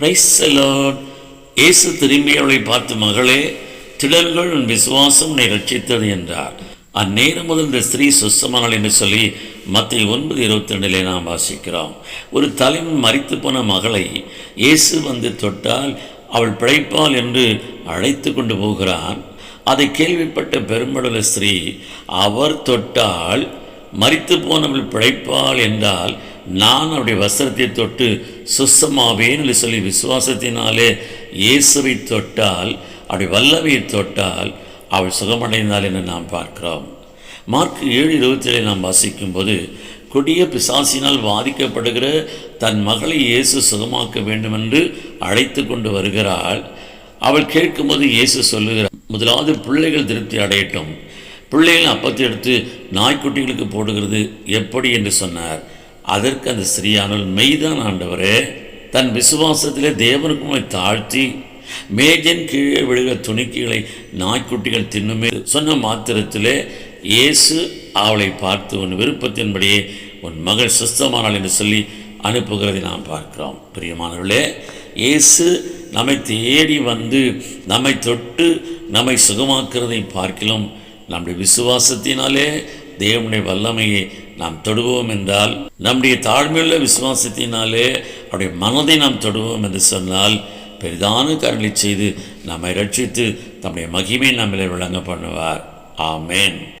Price இயேசு திரும்பி அவளை பார்த்து மகளே திடல்கள் உன் விசுவாசம் உன்னை ரட்சித்தது என்றார். அந்நேரம் முதல் இந்த ஸ்திரீ சுஸ்தமானாள் என்று சொல்லி மத்திய ஒன்பது இருபத்தி ரெண்டிலே நாம் வாசிக்கிறோம். ஒரு தலைவன் மறித்து போன மகளை இயேசு வந்து தொட்டால் அவள் பிழைப்பாள் என்று அழைத்து கொண்டு போகிறான். அதை கேள்விப்பட்ட பெருமடல ஸ்திரீ அவர் தொட்டால் மறித்து போனவள் பிழைப்பாள் என்றால் நான் அவருடைய வஸ்திரத்தை தொட்டு சுத்தமாவேன் என்று சொல்லி விசுவாசத்தினாலே இயேசுவை தொட்டால் அவருடைய வல்லவையை தொட்டால் அவள் சுகமடைந்தாள் என்று நாம் பார்க்கிறோம். மார்க் ஏழு இருபத்தேழை நாம் வாசிக்கும்போது கொடிய பிசாசினால் பாதிக்கப்படுகிற தன் மகளை இயேசு சுகமாக்க வேண்டுமென்று அழைத்து கொண்டு வருகிறாள். அவள் கேட்கும்போது இயேசு சொல்லுகிறார் முதலாவது பிள்ளைகள் திருப்தி அடையட்டும். பிள்ளைகள் அப்பத்தை எடுத்து நாய்க்குட்டிகளுக்கு போடுகிறது எப்படி? என்று சொன்னார். அதற்கு அந்த ஸ்ரீயானல் மெய்தான் ஆண்டவரே தன் விசுவாசத்திலே தேவனுக்கு தாழ்த்தி மேஜன் கீழே விழுகிற துணிக்கைகளை நாய்க்குட்டிகள் தின்னுமே சொன்ன மாத்திரத்திலே இயேசு அவளை பார்த்து உன் விருப்பத்தின்படியே உன் மகள் சுஸ்தமானாள் என்று சொல்லி அனுப்புகிறதை நாம் பார்க்கிறோம். பிரியமானவர்களே இயேசு நம்மை தேடி வந்து நம்மை தொட்டு நம்மை சுகமாக்குறதை பார்க்கலாம் நம்முடைய விசுவாசத்தினாலே தேவனுடைய வல்லமையை நாம் தொடுவோம் என்றால் நம்முடைய தாழ்மையுள்ள விசுவாசத்தினாலே அவருடைய மனதை நாம் தொடுவோம் என்று சொன்னால் பெரிதான கருளை செய்து நம்மை ரட்சித்து தம்முடைய மகிமை நம்மளை விளங்க பண்ணுவார். ஆமேன்.